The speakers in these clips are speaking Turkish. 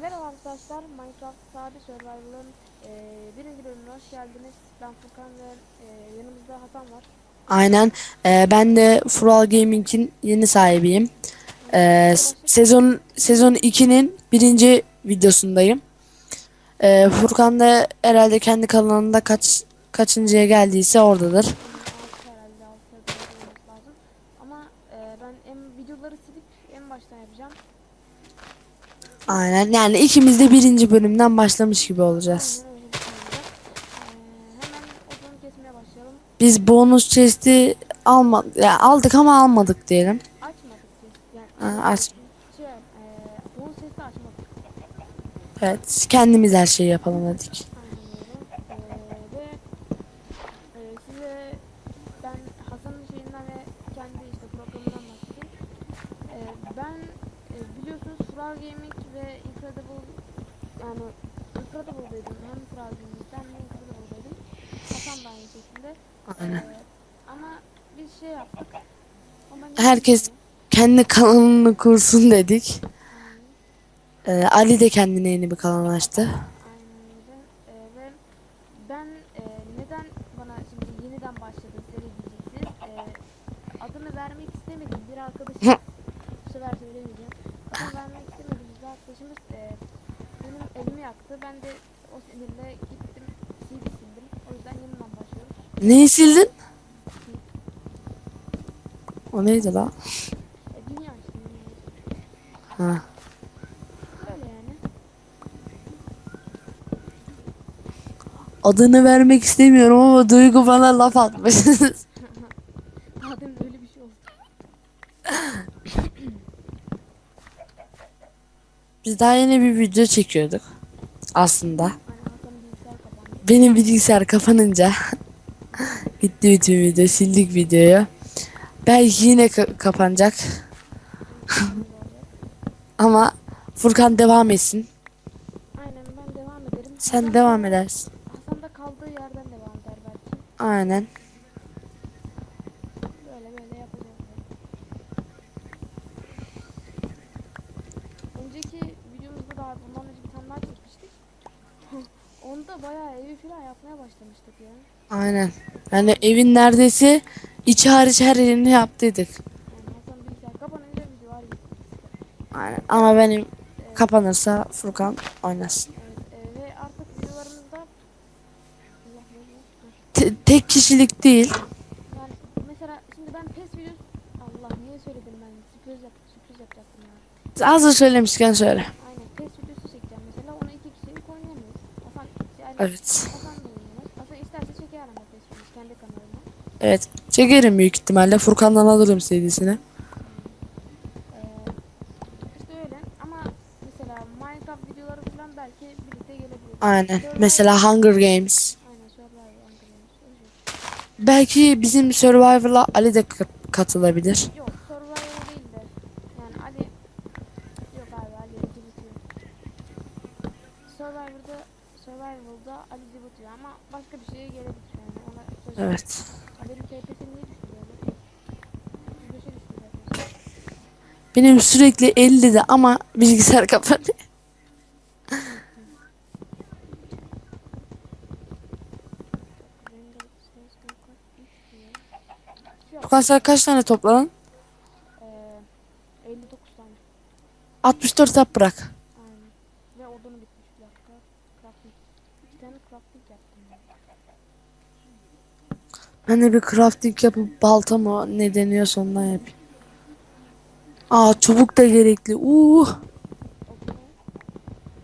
Merhaba arkadaşlar, Minecraft Sade Survival'ın e, birinci bölümüne hoş geldiniz. Ben Furkan ve e, yanımızda Hasan var. Aynen. Ee, ben de Fural Gaming'in yeni sahibiyim. S- sezon sezon 2'nin birinci videosundayım. Ee, Furkan da herhalde kendi kanalında kaç kaçıncıya geldiyse oradadır. Altı herhalde altı olması lazım. Ama e, ben en videoları silip en baştan yapacağım. Aynen. Yani ikimiz de birinci bölümden başlamış gibi olacağız. Biz bonus chest'i alma ya aldık ama almadık diyelim. Açmadık. Yani aç. Şey, e, bunun sesini açmadık. Evet. Kendimiz her şeyi yapalım dedik. Ee, ben e, biliyorsunuz Fral Gaming yani Incredible'daydım. Hem Gaming'den hem Incredible'daydım. Hasan da aynı şekilde. Aynen. Ee, ama biz şey yaptık. Ben Herkes kendi kanalını kursun dedik. Aynen. Ee, Ali de kendine yeni bir kanal açtı. Aynen öyle. Ee, ve ben e, neden bana şimdi yeniden başladı seri diyeceksiniz. Ee, adını vermek istemedim bir arkadaşım. bu sefer söylemeyeceğim. Adını vermek istemediğim bir arkadaşımız yaktı. Ben de o sinirle gittim CD sildim. O yüzden yeniden başlıyoruz. Neyi sildin? O neydi la? E, dünya işte. Ha. Öyle yani. Adını vermek istemiyorum ama Duygu bana laf atmış. Demin öyle bir şey oldu. Biz daha yeni bir video çekiyorduk. Aslında. Benim bilgisayar kapanınca bitti bütün video. Sildik videoyu. Belki yine ka- kapanacak. Ama Furkan devam etsin. Aynen ben devam ederim. Sen devam edersin. Hasan da kaldığı yerden devam eder belki. Aynen. Böyle böyle yapacağız. Önceki videomuzda da bundan önce bir tane daha çekmiştik. Onda bayağı evi falan yapmaya başlamıştık ya. Aynen. Yani evin neredeyse içi hariç her yerini yaptıydık. Aynen. Ama benim kapanırsa Furkan oynasın. Te- tek kişilik değil. Yani mesela şimdi ben PES videosu Allah niye söyledim ben sürpriz yap sürpriz yapacaktım ya. Hazır söylemişken söyle. Aynen PES videosu çekeceğim mesela onu iki kişilik oynayamayız. Hasan yani Evet. Hasan da oynayamaz. Hasan isterse çeker ama PES videosu kendi kanalına. Evet. Çekerim büyük ihtimalle. Furkan'dan alırım CD'sini. Ee. Aynen. Mesela Hunger Games. Aynen Survival Hunger Games. Belki bizim Survivor'la Ali de ka- katılabilir. Yok Survival değil de yani Ali yok abi Ali cıvıtıyor. Survivor'da Survival'da Ali cıvıtıyor ama başka bir şeye gelebilir yani ona söz Evet. Ali'nin TP'si niye düştü böyle? 35'e düştü zaten. Benim sürekli 50'de ama bilgisayar kapanıyor. Render ses kaç tane topladın? Ee, 59 tane. 64 tap bırak. Aynen. Ve odunu bitmiş bir dakika. Crafting. İki tane crafting yaptım ben. De bir crafting yapıp balta mı ne deniyorsa ondan yapayım. Aa çubuk da gerekli. Uh.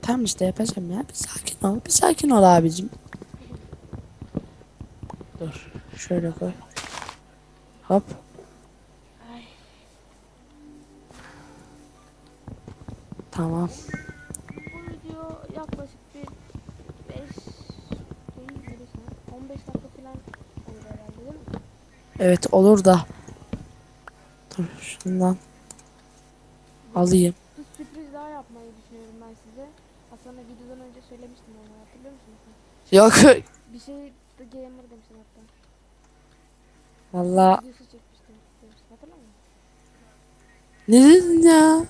Tamam işte yapacağım ya. Bir sakin ol. Bir sakin ol abicim. Dur. Şöyle koy. Hop. Tamam. Evet olur da. Dur şundan. Alayım. Bir sürpriz daha yapmayı düşünüyorum ben size. Hasan'a videodan önce söylemiştim onu hatırlıyor musunuz? Yok. Bir şey de gamer demiştim hatta. Valla. Ne dedin ya?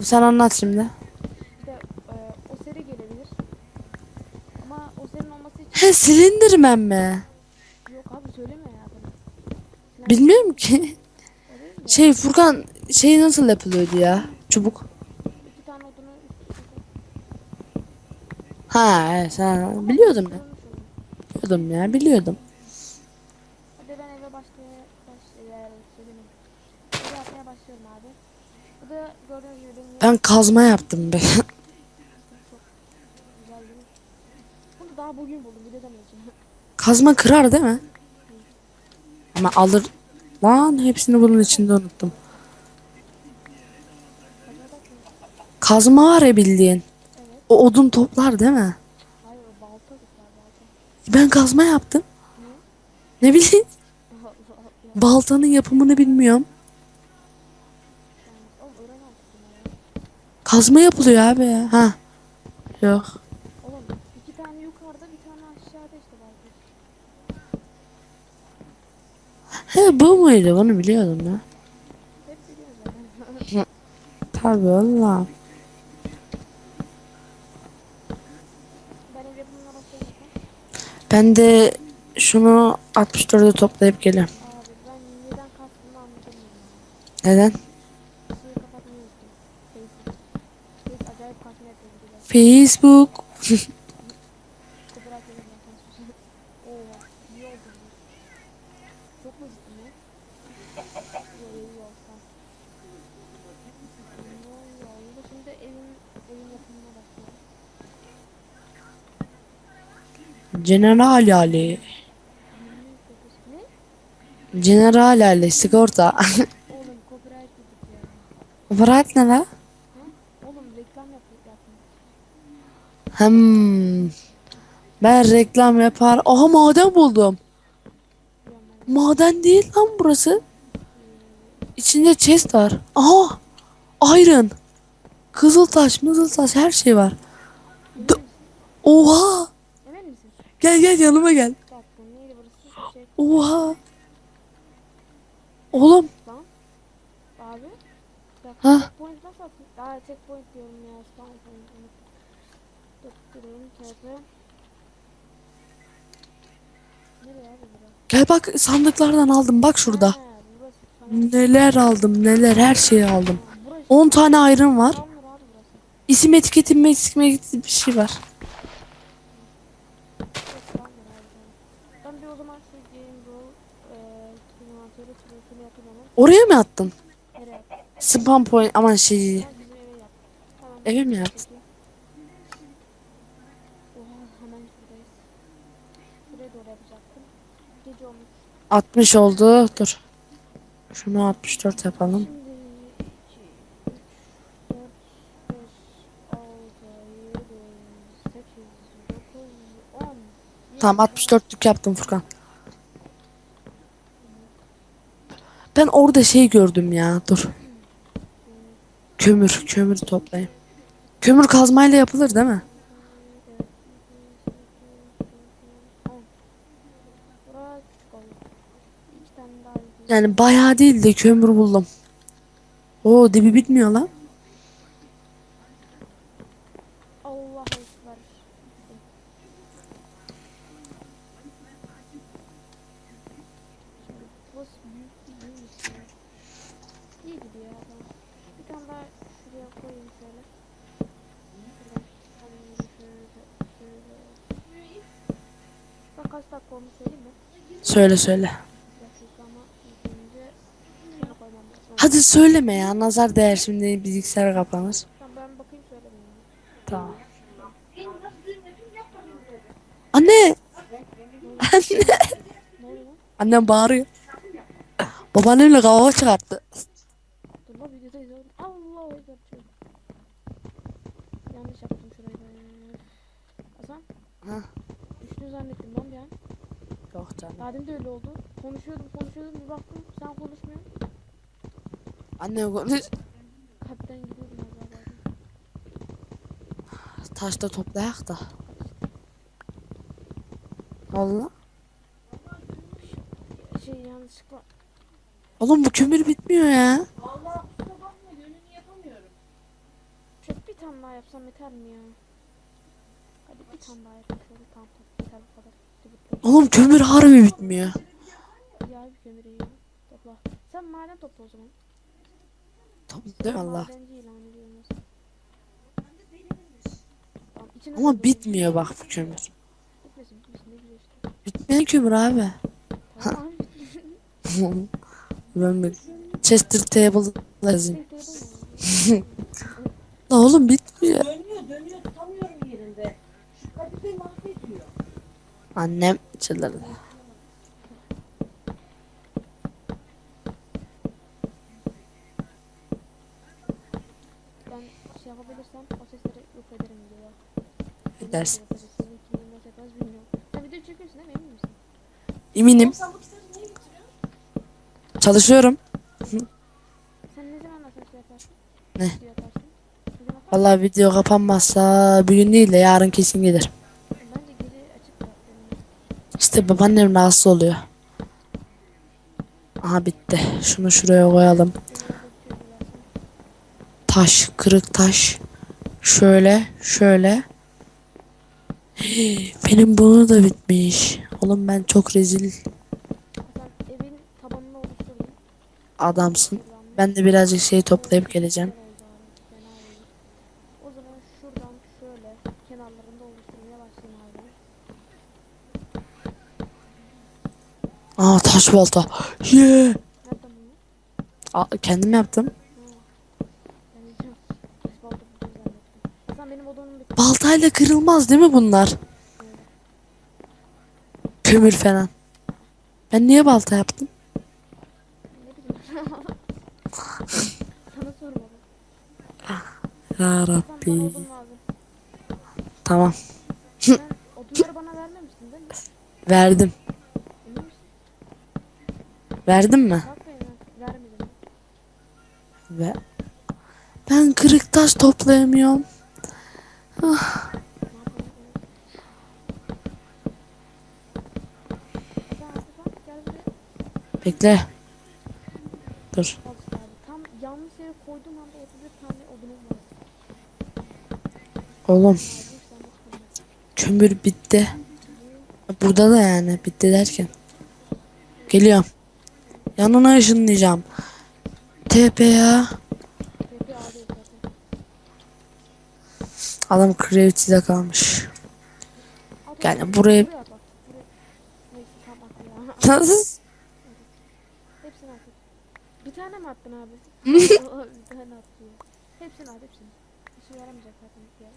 Sen anlat şimdi. İşte e, o seri gelebilir. Ama o serinin olması için He silindirmen mi? Bilmiyorum ki. Şey Furkan şey nasıl yapılıyordu ya? Çubuk. Ha evet ha. Biliyordum ya. Biliyordum ya biliyordum. Hadi ben eve başlaya başlayalım. Söylemedim. Eve yapmaya başlıyorum abi. Bu da gördüğünüz gibi benim Ben kazma yaptım be. Bunu daha bugün buldum. Mı yazıyor? Kazma kırar değil mi? Ama alır. Lan hepsini bunun içinde unuttum. Kazma var ya bildiğin. O odun toplar değil mi? Ben kazma yaptım. Ne bileyim. Baltanın yapımını bilmiyorum. Kazma yapılıyor abi ya. Ha. Yok. Oğlum iki tane yukarıda bir tane aşağıda işte balta. He bu muydu? Bunu biliyordum ya. Tabii valla. ben de şunu 64'e toplayıp geliyorum. Neden. Facebook. Facebook acayip kasma yapıyor bir de. Facebook. Kıbırak yedim zaten. Oo, iyi oldu bu. Çok mu ciddi mi? Yo, iyi olsa. Ne oluyor? Yine şimdi evin, evin yapımına bakıyorum. General Ali. General Ali sigorta. Oğlum ne la? Hmm. Ben reklam yapar. Aha maden buldum. Maden değil lan burası. İçinde chest var. Aha. Iron. Kızıltaş, mızıltaş her şey var. D-? Oha. Gel gel yanıma gel. Oha. Oğlum. Abi. Ha. checkpoint nasıl atayım? Aa checkpoint diyorum ya. Spawn point. unuttum. Dur durayım TP. Nereye abi bura? Gel bak sandıklardan aldım bak şurada. Ha, burası. Tamam. Neler aldım neler her şeyi aldım. Ha, Burası. 10 tane iron var. Tamamdır abi burası. İsim etiketi metik etiketi bir şey var. Evet, tamamdır abi. tamam. Ben bir o zaman şu game roll eee inventörü sırasını yapayım hemen. Oraya mı attın? Atayım? Spam point aman şey. Eve mi yaptın? 60 oldu. Dur. Şunu 64 yapalım. Şimdi 2, 3, 4, 5, 6, 7, 8, 9, 10. Tamam 64'lük yaptım Furkan. Ben orada şey gördüm ya. Dur. Kömür. Kömür toplayayım. Kömür kazmayla yapılır değil mi? Yani bayağı değil de kömür buldum. Oo dibi bitmiyor lan. Allah ekber. Şimdi burası büyük değil mi? İyi gidiyor ya. Tamam. Bir tane daha şuraya koyayım şöyle. Şuradan şöyle şöyle şöyle. Bak kaç dakika olmuş söyleyeyim mi? Söyle söyle. Bir dakika ama ilk önce şunu koymam lazım. Hadi söyleme ya. Nazar değer şimdi bilgisayar kapanır. Ben bakayım söylemeyeyim. Tamam. Anne. Anne. Annem bağırıyor. Babaannemle kavga çıkarttı. Dur lan videoda izliyorum. Allah ekber çocuk. Yanlış yaptım şurayı ben. Hasan. Ha. Düştü zannettim lan bir an. Demin de öyle oldu. Konuşuyordum konuşuyordum bir baktım sen konuşmuyorsun. Annem konuş. Kalpten gidiyordum az daha. Taşta toplayak da. Allah. Şey yanlışlıkla. Oğlum bu kömür bitmiyor ya. Vallahi kusura bakma gönlünü yapamıyorum. Çok bir tane daha yapsam yeter mi ya? Hadi bir tane daha yapalım şöyle tamam tamam yeter bu kadar. Oğlum kömür harbi bitmiyor. Ya bir kömür iyi. Topla. Sen maden topla o zaman. Topluyor Allah. Ama bitmiyor bak bu kömür. Bitmeyen kömür abi. Ben bir Chester table lazım. La oğlum bitmiyor. Annem çıldırdı. Ben şey yapabilirsem o sesleri yok ederim diyor. Edersin. Senin kimin nasıl yaparız bilmiyorum. Sen video çekiyorsun değil mi emin misin? Eminim. Sen bu kitabı niye getiriyorsun? Çalışıyorum. Sen ne zaman nasıl şey yaparsın? Ne? Video yaparsın. Yaparsın? Vallahi video kapanmazsa bugün değil de yarın kesin gelir. Bence geri açık bırak benim. İşte babaannem rahatsız oluyor. Aha bitti. Şunu şuraya koyalım. Taş, kırık taş. Şöyle, şöyle. Benim bunu da bitmiş. Oğlum ben çok rezil adamsın. Ben de birazcık şey toplayıp geleceğim. Güzel oldu abi, fena değil. O zaman şuradan şöyle kenarlarında oluşturmaya başlayayım abi. Aa taş balta. Yeah. Aa, kendim yaptım. Baltayla kırılmaz değil mi bunlar? Kömür falan. Ben niye balta yaptım? Ya Rabbi. Tamam. Odunları bana vermemiştin değil mi? Verdim. Verdim mi? Vermedim. Ve ben kırık taş toplayamıyorum. Buraya. Bekle. Dur. Al işte abi. Tam yanlış yere koyduğum anda 31 tane odunum var. Oğlum kömür bitti. Burada da yani bitti derken. Geliyorum. Yanına ışınlayacağım. TP ya. TP abi zaten. Adam Gravity'de kalmış. Yani buraya- at. Bir tane mi attın abi? Bir tane attı ya. Hepsini at hepsini. İşe yaramayacak zaten ya.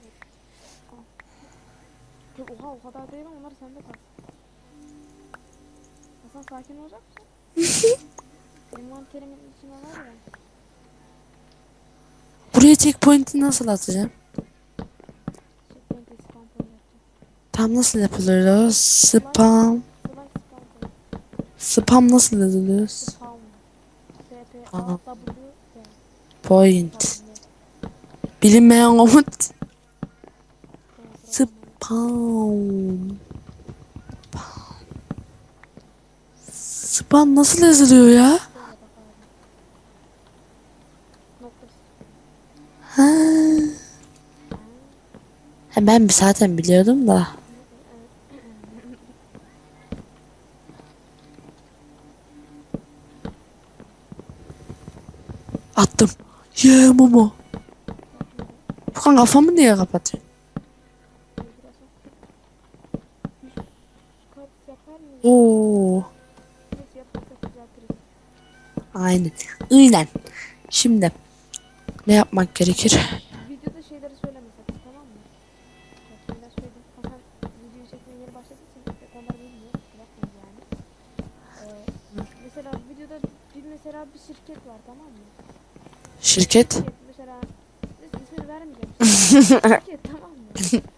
Yok, oha o kadar değil ama onları sende kal. Hasan sakin olacak mısın? Envanterimin içine var ya. Buraya checkpoint'i nasıl atacağım? Spam point. Tam nasıl yapılıyor? Spam. Spam. Spam nasıl yazılıyor? Spawn. S P Aha. A W P. Point. Bilinmeyen komut. Spam. Spam. Spam nasıl yazılıyor ya? Şöyle bak abi. Noktası. Ha. Ha, Ben zaten biliyordum da. Attım. Ye Momo. Furkan kafamı niye kapatıyorsun? Oo. Aynen. Aynen. Şimdi ne yapmak gerekir? Videoda şeyleri söyleme sakın tamam mı? Bak şeyler söyledim. Hasan videoyu çekmeye yeni başladığı için pek onları bilmiyor. Yapmayın yani. Ee, mesela videoda bir mesela bir şirket var tamam mı? Şirket. Mesela ismini vermeyeceğim. şirket tamam mı?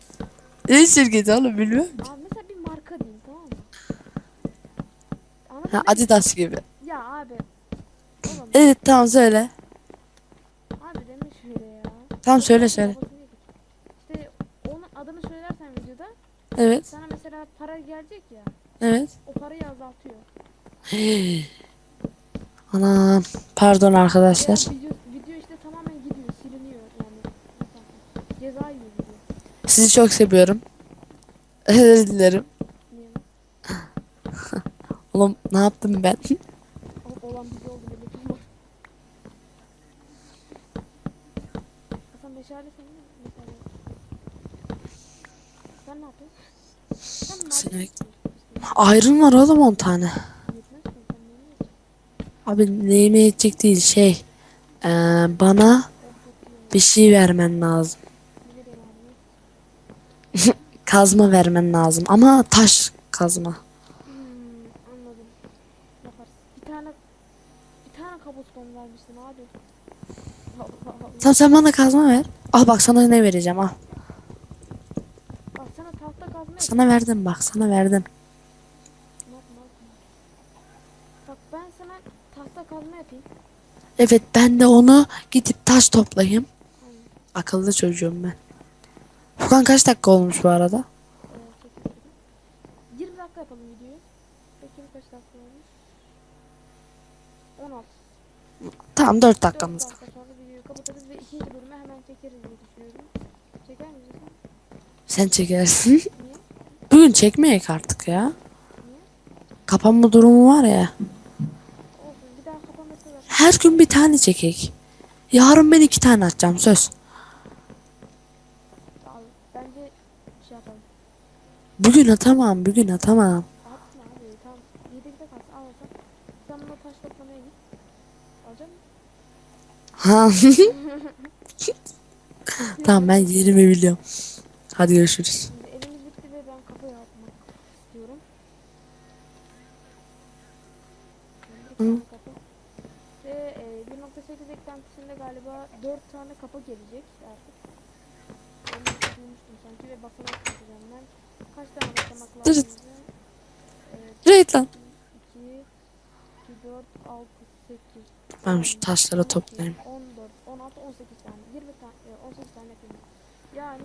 Ne şirketi oğlum bilmiyorum. Abi mesela bir marka diyeyim tamam mı? Anladın Ha, mı? Adidas gibi. Ya abi. Oğlum Evet tamam söyle. abi deme şöyle ya. Tamam söyle söyle. İşte onun adını söylersen videoda Evet. sana mesela para gelecek ya. Evet. O parayı azaltıyor. Anam. Pardon arkadaşlar. video, video işte tamamen gidiyor, siliniyor yani. Mesela Ceza yiyor video. Sizi çok seviyorum. Özür dilerim. Niye? Oğlum ne yaptım ben? O- Olan oldu şey. Hasan meşale senin mi? Meşale. Sen ne yapıyorsun? Sen istiyorsun işte? Ayrım var oğlum 10 tane. Yetmez mi? Sen neyini yiyeceksin? Abi neyime yetecek değil şey. Ee, bana bir şey vermen lazım. Kazma vermen lazım ama taş kazma. Hmm, anladım. Yaparız. Bir tane bir tane kabuston vermiştin abi. Allah Allah. Tamam sen bana kazma ver. Al bak sana ne vereceğim al. Bak sana tahta kazma. Sana verdim bak sana verdim. Bak ben sana tahta kazma yapayım. Evet ben de onu gidip taş toplayayım. Akıllı çocuğum ben. Furkan kaç dakika olmuş bu arada? Ee, çekelim. 20 dakika yapalım videoyu. Bakayım kaç dakika olmuş. 16. Tamam 4 4 dakikamız dakika var. sonra videoyu kapatırız ve ikinci bölümü hemen çekeriz diye düşünüyorum. Çeker miyiz sen? Sen çekersin. Niye? Bugün çekmeyek artık ya. Niye? Kapanma durumu var ya. Olsun bir daha kapanması var. Her gün bir tane çekek. Yarın ben iki tane atacağım söz. Bugün atamam bugün atamam. Ha. tamam ben yerimi biliyorum. Hadi görüşürüz. Şimdi elimiz bitti ve ben kafa yapmak istiyorum. Hı. Şimdi bir tane kapı. Ve e, 1.8 eklentisinde galiba 4 tane kapı gelecek artık. Onu duymuştum sanki ve basamak yapacağım ben. Kaç tane basamak lazım Right lan. 2, 2, 4, 6, 8, Ben şu taşları toplayayım. 14, 16, 18 tane. 20 tane, e, 18 tane yapayım. Yani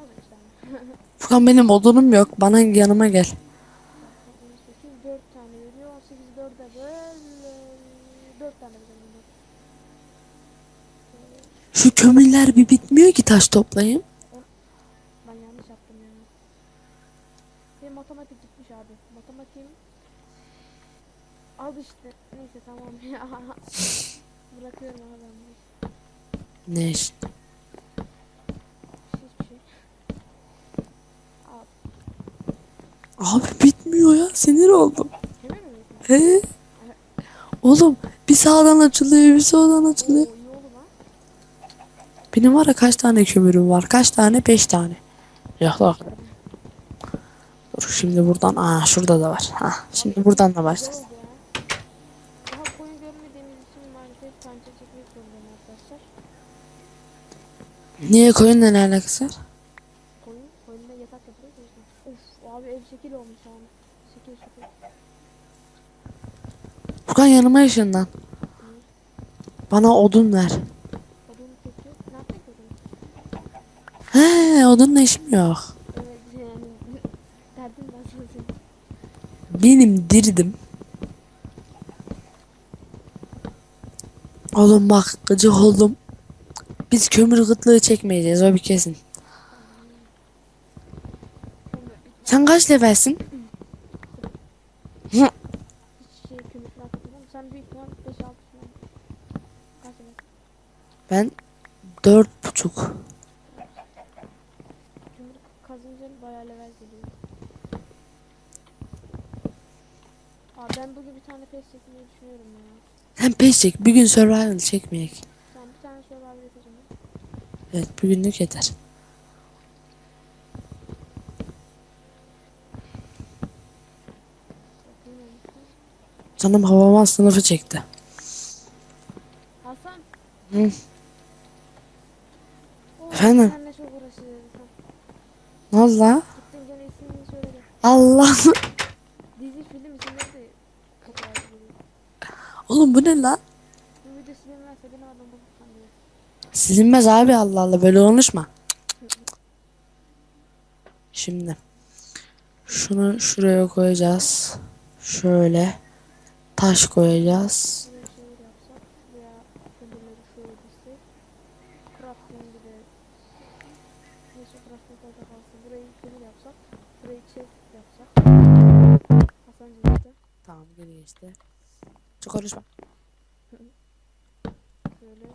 15 tane. Furkan benim odunum yok. Bana yanıma gel. 18, 4 tane veriyor. 18, 4'e böl. 4 tane veriyor. Şu kömürler bir bitmiyor ki taş toplayayım. Ben yanlış yaptım ya. Benim matematik gitmiş abi. Matematiğim Al işte. Neyse tamam ya. Bırakıyorum abi ben bunu. Ne iş? Hiçbir şey. Abi bitmiyor ya. Sinir oldum. He? Oğlum bir sağdan açılıyor bir soldan açılıyor. Benim var ya kaç tane kömürüm var? Kaç tane? Beş tane. Yok lan. Dur şimdi buradan. Aa şurada da var. Ha, şimdi buradan da başlasın. ya. Niye koyunla ne alakası var? Koyun, koyunda yatak yapıyoruz abi ev şekil olmuş an. Şekil şekil. Furkan yanıma ışığından. Bana odun ver. Odun kesiyor. Ne yapacak odun? He odunla işim yok. Benim dirdim. Oğlum bak gıcık oldum. Biz kömür gıtlığı çekmeyeceğiz o bir kesin. Sen kaç levelsin? Hiç şey kömür falan katılmam. Sen büyük ihtimal 5-6 falan. Kaç tane? Ben dört buçuk. Kömür kazınca bayağı level geliyor. Aa ben bugün bir tane pes çekmeyi düşünüyorum ya. Hem peş çek. Bir gün survival çekmeyek. Sen bir tane survival yapacağım. Evet yeter. Bakayım olmuş mu? Sanırım havaman sınıfı çekti. Hasan. Hı. Oo, Efendim? Senle çok uğraşıyoruz. Gene ismini. Allah. Dizi film isimleri de çok. Oğlum bu ne la? Bu video silinmezse beni adam bulursan diyor. Silinmez abi Allah Allah böyle konuşma. Şimdi şunu şuraya koyacağız. Şöyle taş koyacağız. Tamam geri geçti. Çok konuşma. Böyle.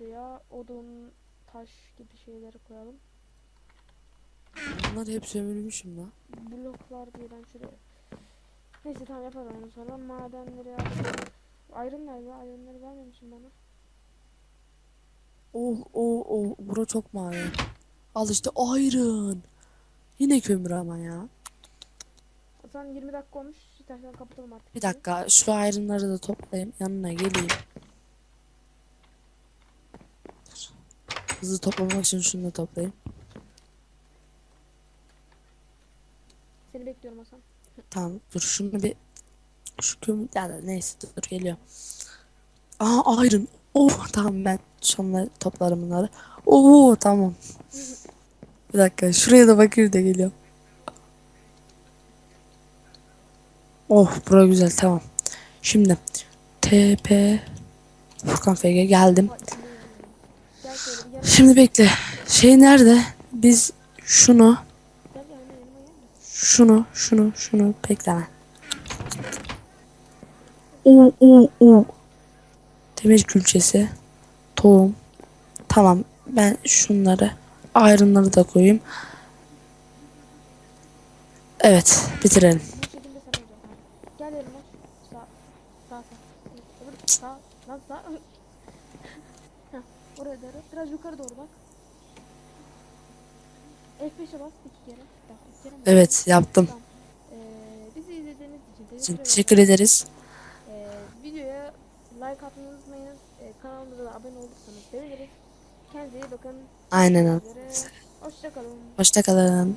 Buraya odun, taş gibi şeyleri koyalım. Bunları hep sömürmüşüm lan. Bloklar ben şuraya. Neyse tamam yaparım onu sonra. Madenleri yapalım. Iron nerede? Iron'ları vermemişsin bana. Oh oh oh. Bura çok mavi. Al işte iron. Yine kömür ama ya. Hasan 20 dakika olmuş. İstersen kapatalım artık. Bir dakika şu iron'ları da toplayayım. Yanına geleyim. Hızlı toplamak için şunu da toplayayım. Seni bekliyorum Hasan. Tamam dur şunu bir şu kömür ya da neyse dur, geliyor. Aa iron. Oh tamam ben sonra toplarım bunları. Oo tamam. Bir dakika şuraya da bakayım da geliyor. Oh bura güzel tamam. Şimdi TP Furkan FG geldim. Şimdi bekle. Şey nerede? Biz şunu şunu şunu şunu bekleme. Oo oo oo. Demir külçesi. Tohum. Tamam. Ben şunları ayrınları da koyayım. Evet, bitirelim. Bu şekilde sen olacak. Gel yanıma. Sağ. Sağ sağ. Öbür sağ. Heh, oraya doğru. Biraz yukarı doğru bak. F5'e bas iki kere. Bak iki kere mi? Evet, yaptım. Tamam. Ee, bizi izlediğiniz için teşekkür, Teşekkür ederiz. Ee, videoya like atmayı unutmayınız. Ee, kanalımıza da abone olursanız seviniriz. Kendinize iyi bakın. Aynen. Hoşçakalın. Hoşçakalın.